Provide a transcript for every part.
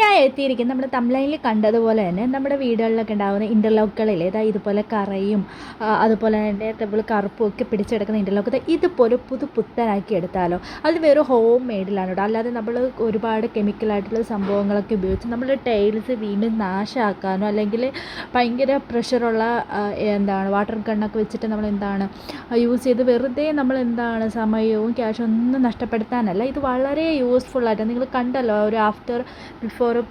ഞാൻ എത്തിയിരിക്കുന്നത് നമ്മുടെ തമിഴ്നാട്ടിൽ കണ്ടതുപോലെ തന്നെ നമ്മുടെ വീടുകളിലൊക്കെ ഉണ്ടാകുന്ന ഇന്റർലോക്കുകളില്ലേ ഇതാ ഇതുപോലെ കറയും അതുപോലെ തന്നെ നമ്മൾ കറുപ്പും ഒക്കെ പിടിച്ചെടുക്കുന്ന ഇന്റർലോക്ക് ഇതുപോലെ പുതു പുത്തനാക്കി എടുത്താലോ. അത് വെറും ഹോം മെയ്ഡിലാണ് കേട്ടോ. അല്ലാതെ നമ്മൾ ഒരുപാട് കെമിക്കലായിട്ടുള്ള സംഭവങ്ങളൊക്കെ ഉപയോഗിച്ച് നമ്മൾ ടൈൽസ് വീണ്ടും നാശമാക്കാനോ അല്ലെങ്കിൽ ഭയങ്കര പ്രഷറുള്ള എന്താണ് വാട്ടർ ഗണ്ണൊക്കെ വെച്ചിട്ട് നമ്മൾ എന്താണ് യൂസ് ചെയ്ത് വെറുതെ നമ്മൾ എന്താണ് സമയവും ക്യാഷും ഒന്നും നഷ്ടപ്പെടുത്താനല്ല. ഇത് വളരെ യൂസ്ഫുൾ ആയിട്ട് നിങ്ങൾ കണ്ടല്ലോ ഒരു ആഫ്റ്റർ ബിഫോർ போகிற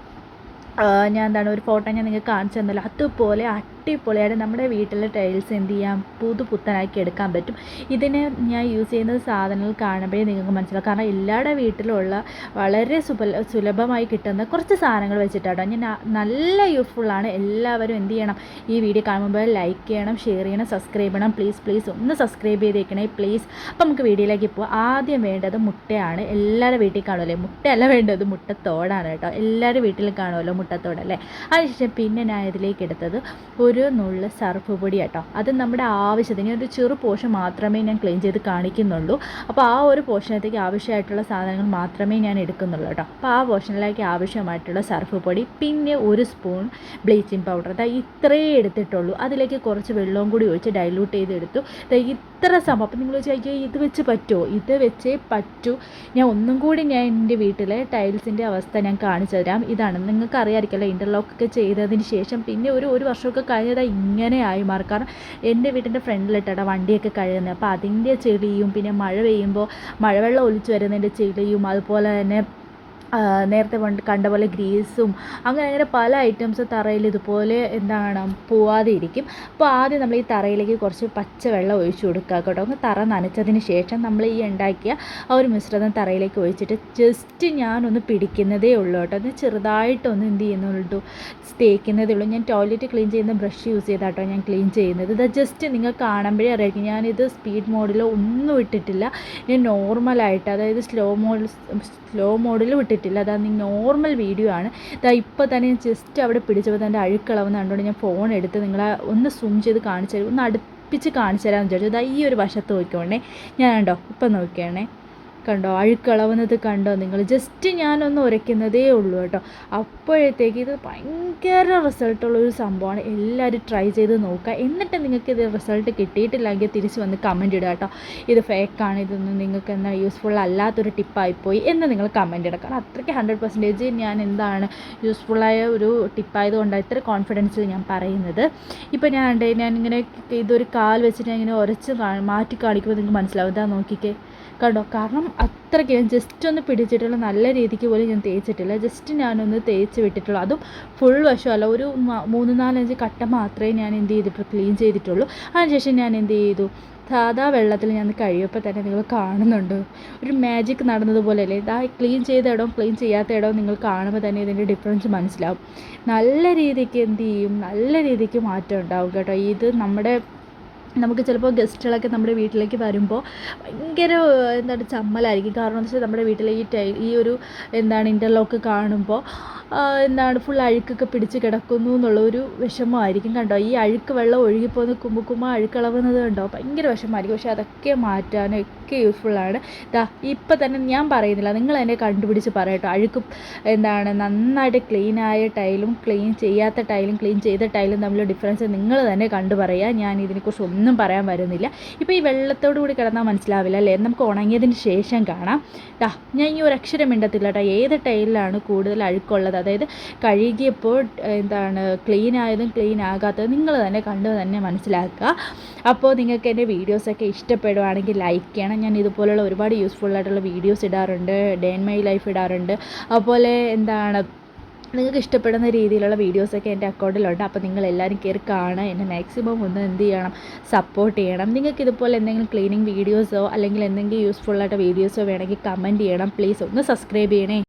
ഞാൻ എന്താണ് ഒരു ഫോട്ടോ ഞാൻ നിങ്ങൾക്ക് കാണിച്ചു തന്നല്ലോ. അതുപോലെ അടിപൊളിയായിട്ട് നമ്മുടെ വീട്ടിലെ ടൈൽസ് എന്ത് ചെയ്യാം? പുതു പുത്തനാക്കി എടുക്കാൻ പറ്റും. ഇതിനെ ഞാൻ യൂസ് ചെയ്യുന്ന സാധനങ്ങൾ കാണുമ്പോഴേ നിങ്ങൾക്ക് മനസ്സിലാവും. കാരണം എല്ലാവരുടെ വീട്ടിലുള്ള വളരെ സുബ സുലഭമായി കിട്ടുന്ന കുറച്ച് സാധനങ്ങൾ വെച്ചിട്ടാട്ടോ. ഞാൻ നല്ല യൂസ്ഫുള്ളാണ് എല്ലാവരും എന്ത് ചെയ്യണം? ഈ വീഡിയോ കാണുമ്പോൾ ലൈക്ക് ചെയ്യണം ഷെയർ ചെയ്യണം സബ്സ്ക്രൈബ് ചെയ്യണം. പ്ലീസ് പ്ലീസ് ഒന്ന് സബ്സ്ക്രൈബ് ചെയ്തേക്കണേ പ്ലീസ് അപ്പോൾ നമുക്ക് വീഡിയോയിലേക്ക് പോകാം ആദ്യം വേണ്ടത് മുട്ടയാണ്. എല്ലാവരുടെ വീട്ടിൽ കാണുമല്ലേ? മുട്ടയല്ല വേണ്ടത് മുട്ട തോടാണ് കേട്ടോ. എല്ലാവരുടെ വീട്ടിലും കാണുമല്ലോ? മുട്ടത്തോടല്ലേ അതിനുശേഷം പിന്നെ ഞാൻ ഇതിലേക്ക് എടുത്തത് ഒരു നുള്ള് സർഫ് പൊടി കേട്ടോ അത് നമ്മുടെ ആവശ്യത്തിന് ഒരു ചെറു പോർഷൻ മാത്രമേ ഞാൻ ക്ലീൻ ചെയ്ത് കാണിക്കുന്നുള്ളൂ. അപ്പോൾ ആ ഒരു പോർഷനത്തേക്ക് ആവശ്യമായിട്ടുള്ള സാധനങ്ങൾ മാത്രമേ ഞാൻ എടുക്കുന്നുള്ളൂ കേട്ടോ. അപ്പോൾ ആ പോർഷനിലേക്ക് ആവശ്യമായിട്ടുള്ള സർഫ് പൊടി പിന്നെ ഒരു സ്പൂൺ ബ്ലീച്ചിങ് പൗഡർ. അതായത് ഇത്രയേ എടുത്തിട്ടുള്ളൂ. അതിലേക്ക് കുറച്ച് വെള്ളവും കൂടി ഒഴിച്ച് ഡൈലൂട്ട് ചെയ്തെടുത്തു. ദാ ഇത്ര സംഭവം അപ്പം നിങ്ങൾ ചോദിക്കുക ഇത് വെച്ച് പറ്റുമോ ഇത് വെച്ചേ പറ്റൂ. ഞാൻ ഒന്നും കൂടി ഞാൻ എന്റെ വീട്ടിലെ ടൈൽസിന്റെ അവസ്ഥ ഞാൻ കാണിച്ചു തരാം. ഇതാണ്. നിങ്ങൾക്ക് അറിയാമായിരിക്കല്ലോ ഇന്റർലോക്ക് ഒക്കെ ചെയ്തതിന് ശേഷം പിന്നെ ഒരു ഒരു വർഷമൊക്കെ കഴിഞ്ഞതാ ഇങ്ങനെ ആയി മാറും. കാരണം എന്റെ വീട്ടിന്റെ ഫ്രണ്ടിലിട്ടാണ് വണ്ടിയൊക്കെ കഴിയുന്നത് അപ്പോൾ അതിന്റെ ചെളിയും പിന്നെ മഴ പെയ്യുമ്പോൾ മഴവെള്ളം ഒലിച്ചു വരുന്നതിന്റെ ചെളിയും അതുപോലെ തന്നെ നേരത്തെ കണ്ട പോലെ ഗ്രീസും അങ്ങനെ അങ്ങനെ പല ഐറ്റംസ് തറയിൽ ഇതുപോലെ എന്താണ് പോവാതെ ഇരിക്കും അപ്പോൾ ആദ്യം നമ്മൾ ഈ തറയിലേക്ക് കുറച്ച് പച്ചവെള്ളം ഒഴിച്ചു കൊടുക്കുക കേട്ടോ. ഒന്ന് തറ നനച്ചതിന് ശേഷം നമ്മൾ ഈ ഉണ്ടാക്കിയ ആ ഒരു മിശ്രിതം തറയിലേക്ക് ഒഴിച്ചിട്ട് ജസ്റ്റ് ഞാനൊന്ന് പിടിക്കുന്നതേ ഉള്ളൂ കേട്ടോ. ഒന്ന് ചെറുതായിട്ടൊന്ന് എന്ത് ചെയ്യുന്നുള്ളൂ. തേക്കുന്നതേ ഉള്ളൂ. ഞാൻ ടോയ്ലറ്റ് ക്ലീൻ ചെയ്യുന്ന ബ്രഷ് യൂസ് ചെയ്താട്ടോ ഞാൻ ക്ലീൻ ചെയ്യുന്നത്. ഇത് ജസ്റ്റ് നിങ്ങൾ കാണുമ്പോഴേ അറിയാം ഞാനിത് സ്പീഡ് മോഡിലോ ഒന്നും ഇട്ടിട്ടില്ല. ഞാൻ നോർമലായിട്ട് അതായത് സ്ലോ മോഡ് സ്ലോ മോഡിൽ വിട്ടിട്ടില്ല അതാ നോർമൽ വീഡിയോ ആണ്. ഇതാ ഇപ്പോൾ തന്നെ ജസ്റ്റ് അവിടെ പിടിച്ചപ്പോൾ തന്നെ അഴുക്കളവെന്ന് കണ്ടുകൊണ്ട് ഞാൻ ഫോൺ എടുത്ത് നിങ്ങളെ ഒന്ന് സൂം ചെയ്ത് കാണിച്ചു ഒന്ന് അടുപ്പിച്ച് കാണിച്ചു തരാമെന്ന് വിചാരിച്ചു. ഇതാ ഈ ഒരു വശത്ത് നോക്കിക്കോണേ. ഞാൻ ഉണ്ടോ ഇപ്പം നോക്കിയാണേ കണ്ടോ? അഴുക്കളവുന്നത് കണ്ടോ നിങ്ങൾ? ജസ്റ്റ് ഞാനൊന്ന് ഉരയ്ക്കുന്നതേ ഉള്ളൂ കേട്ടോ. അപ്പോഴത്തേക്ക് ഇത് ഭയങ്കര റിസൾട്ടുള്ളൊരു സംഭവമാണ്. എല്ലാവരും ട്രൈ ചെയ്ത് നോക്കുക. എന്നിട്ട് നിങ്ങൾക്ക് ഇത് റിസൾട്ട് കിട്ടിയിട്ടില്ലെങ്കിൽ തിരിച്ച് വന്ന് കമന്റ് ഇടുക കേട്ടോ. ഇത് ഫേക്കാണ് ഇതൊന്നും നിങ്ങൾക്ക് എന്താ യൂസ്ഫുൾ അല്ലാത്തൊരു ടിപ്പായിപ്പോയി എന്ന് നിങ്ങൾ കമന്റ് ഇടുക കാരണം അത്രയ്ക്ക് ഹൺഡ്രഡ് പെർസെന്റേജ് ഞാൻ എന്താണ് യൂസ്ഫുള്ളായ ഒരു ടിപ്പായതുകൊണ്ടാണ് ഇത്ര കോൺഫിഡൻസിൽ ഞാൻ പറയുന്നത്. ഇപ്പോൾ ഞാൻ ഞാൻ ഞാനിങ്ങനെ ഇതൊരു കാൽ വെച്ചിട്ട് ഇങ്ങനെ ഉരച്ച് മാറ്റി കാണിക്കുമ്പോൾ നിങ്ങൾക്ക് മനസ്സിലാവും. ഇതാ നോക്കിക്കേ. കണ്ടോ? കാരണം അത്രയ്ക്ക് ജസ്റ്റ് ഒന്ന് പിടിച്ചിട്ടുള്ള നല്ല രീതിക്ക് പോലും ഞാൻ തേച്ചിട്ടില്ല. ജസ്റ്റ് ഞാനൊന്ന് തേച്ച് വിട്ടിട്ടുള്ളൂ. അതും ഫുൾ വശമല്ല. ഒരു മൂന്ന് നാലഞ്ച് കട്ട മാത്രമേ ഞാൻ എന്ത് ചെയ്തിട്ടുള്ളൂ ക്ലീൻ ചെയ്തിട്ടുള്ളൂ. അതിനുശേഷം ഞാൻ എന്ത് ചെയ്തു? സാധാ വെള്ളത്തിൽ ഞാൻ കഴിയുമ്പോൾ തന്നെ നിങ്ങൾ കാണുന്നുണ്ട്. ഒരു മാജിക് നടന്നതുപോലെ അല്ലേ ഇതാ ക്ലീൻ ചെയ്ത ഇടവും ക്ലീൻ ചെയ്യാത്ത ഇടവും നിങ്ങൾ കാണുമ്പോൾ തന്നെ ഇതിന്റെ ഡിഫറൻസ് മനസ്സിലാവും. നല്ല രീതിക്ക് എന്ത് ചെയ്യും? നല്ല രീതിക്ക് മാറ്റം ഉണ്ടാവും കേട്ടോ. ഇത് നമ്മുടെ നമുക്ക് ചിലപ്പോൾ ഗസ്റ്റുകളൊക്കെ നമ്മുടെ വീട്ടിലേക്ക് വരുമ്പോൾ ഭയങ്കര എന്താണ് ചമ്മലായിരിക്കും. കാരണം എന്താ വെച്ചാൽ നമ്മുടെ വീട്ടിലെ ഈ ടൈ ഈ ഒരു എന്താണ് ഇന്റർലോക്ക് കാണുമ്പോൾ എന്താണ് ഫുൾ അഴുക്കൊക്കെ പിടിച്ച് കിടക്കുന്നു എന്നുള്ള ഒരു വിഷമമായിരിക്കും. കണ്ടോ? ഈ അഴുക്ക് വെള്ളം ഒഴുകിപ്പോകുന്ന കുമ്പുക്കുമ്മ അഴുക്കളവുന്നത് കണ്ടോ? ഭയങ്കര വിഷമമായിരിക്കും. പക്ഷേ അതൊക്കെ മാറ്റാനൊക്കെ യൂസ്ഫുള്ളാണ് ദാ ഇപ്പം തന്നെ ഞാൻ പറയുന്നില്ല. നിങ്ങൾ എന്നെ കണ്ടുപിടിച്ച് പറയട്ടോ അഴുക്ക് എന്താണ് നന്നായിട്ട് ക്ലീൻ ആയ ടൈലും ക്ലീൻ ചെയ്യാത്ത ടൈലും ക്ലീൻ ചെയ്ത ടൈലും തമ്മിലുള്ള ഡിഫറൻസ് നിങ്ങൾ തന്നെ കണ്ടു പറയുക. ഞാൻ ഇതിനെക്കുറിച്ച് ഒന്നും പറയാൻ വരുന്നില്ല. ഇപ്പോൾ ഈ വെള്ളത്തോടു കൂടി കിടന്നാൽ മനസ്സിലാവില്ല അല്ലേ? നമുക്ക് ഉണങ്ങിയതിന് ശേഷം കാണാം. ദാ ഞാൻ ഈ ഒരു അക്ഷരം മിണ്ടത്തില്ല കേട്ടോ. ഏത് ടൈലിലാണ് കൂടുതൽ അഴുക്കുള്ളത്? അതായത് കഴുകിയപ്പോൾ എന്താണ് ക്ലീൻ ആയതും ക്ലീൻ ആകാത്തതും നിങ്ങൾ തന്നെ കണ്ടു തന്നെ മനസ്സിലാക്കുക. അപ്പോൾ നിങ്ങൾക്ക് എന്റെ വീഡിയോസൊക്കെ ഇഷ്ടപ്പെടുവാണെങ്കിൽ ലൈക്ക് ചെയ്യണം. ഞാൻ ഇതുപോലുള്ള ഒരുപാട് യൂസ്ഫുൾ ആയിട്ടുള്ള വീഡിയോസ് ഇടാറുണ്ട് ഡേ ഇൻ മൈ ലൈഫ് ഇടാറുണ്ട്. അതുപോലെ എന്താണ് നിങ്ങൾക്ക് ഇഷ്ടപ്പെടുന്ന രീതിയിലുള്ള വീഡിയോസൊക്കെ എന്റെ അക്കൗണ്ടിലുണ്ട് അപ്പോൾ നിങ്ങൾ എല്ലാവരും കയറി കാണുക. എന്നെ മാക്സിമം ഒന്ന് എന്ത് ചെയ്യണം സപ്പോർട്ട് ചെയ്യണം. നിങ്ങൾക്ക് ഇതുപോലെ എന്തെങ്കിലും ക്ലീനിങ് വീഡിയോസോ അല്ലെങ്കിൽ എന്തെങ്കിലും യൂസ്ഫുൾ ആയിട്ട് വീഡിയോസോ വേണമെങ്കിൽ കമന്റ് ചെയ്യണം. പ്ലീസ് ഒന്ന് സബ്സ്ക്രൈബ് ചെയ്യണേ.